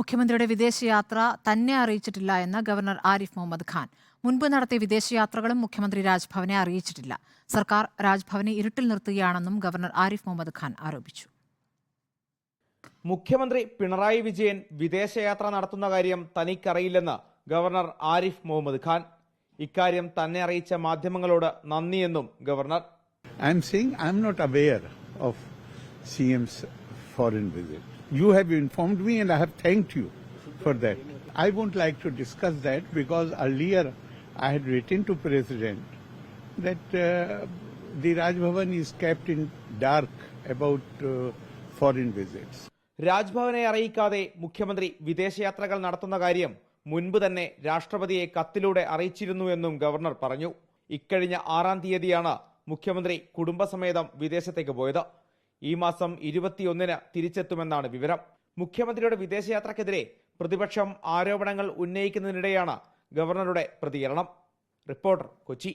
മുഖ്യമന്ത്രിയുടെ വിദേശയാത്ര തന്നെ അറിയിച്ചിട്ടില്ല എന്ന് ഗവർണർ ആരിഫ് മുഹമ്മദ് ഖാൻ. മുൻപ് നടത്തിയ വിദേശയാത്രകളും മുഖ്യമന്ത്രി രാജ്ഭവനെ അറിയിച്ചിട്ടില്ല. സർക്കാർ രാജ്ഭവനെ ഇരുട്ടിൽ നിർത്തുകയാണെന്നും ഗവർണർ ആരിഫ് മുഹമ്മദ് ഖാൻ ആരോപിച്ചു. മുഖ്യമന്ത്രി പിണറായി വിജയൻ വിദേശയാത്ര നടത്തുന്ന കാര്യം തനിക്കറിയില്ലെന്ന് ഗവർണർ ആരിഫ് മുഹമ്മദ് ഖാൻ. ഇക്കാര്യം തന്നെ അറിയിച്ച മാധ്യമങ്ങളോട് നന്ദിയെന്നും governor. I'm seeing I'm not aware of C M's foreign visit. You have informed me and I have thanked you for that. I won't like to discuss that because earlier I had written to President that uh, the Raj Bhavan is kept in dark about uh, foreign visits. രാജ്ഭവനെ അറിയിക്കാതെ മുഖ്യമന്ത്രി വിദേശയാത്രകൾ നടത്തുന്ന കാര്യം മുൻപ് തന്നെ രാഷ്ട്രപതിയെ കത്തിലൂടെ അറിയിച്ചിരുന്നു എന്നും ഗവർണർ പറഞ്ഞു ഇക്കഴിഞ്ഞ ആറാം തീയതിയാണ് മുഖ്യമന്ത്രി കുടുംബസമേതം വിദേശത്തേക്ക് പോയത് ഈ മാസം ഇരുപത്തിയൊന്നിന് തിരിച്ചെത്തുമെന്നാണ് വിവരം. മുഖ്യമന്ത്രിയുടെ വിദേശയാത്രക്കെതിരെ പ്രതിപക്ഷം ആരോപണങ്ങൾ ഉന്നയിക്കുന്നതിനിടെയാണ് ഗവർണറുടെ പ്രതികരണം. റിപ്പോർട്ടർ കൊച്ചി.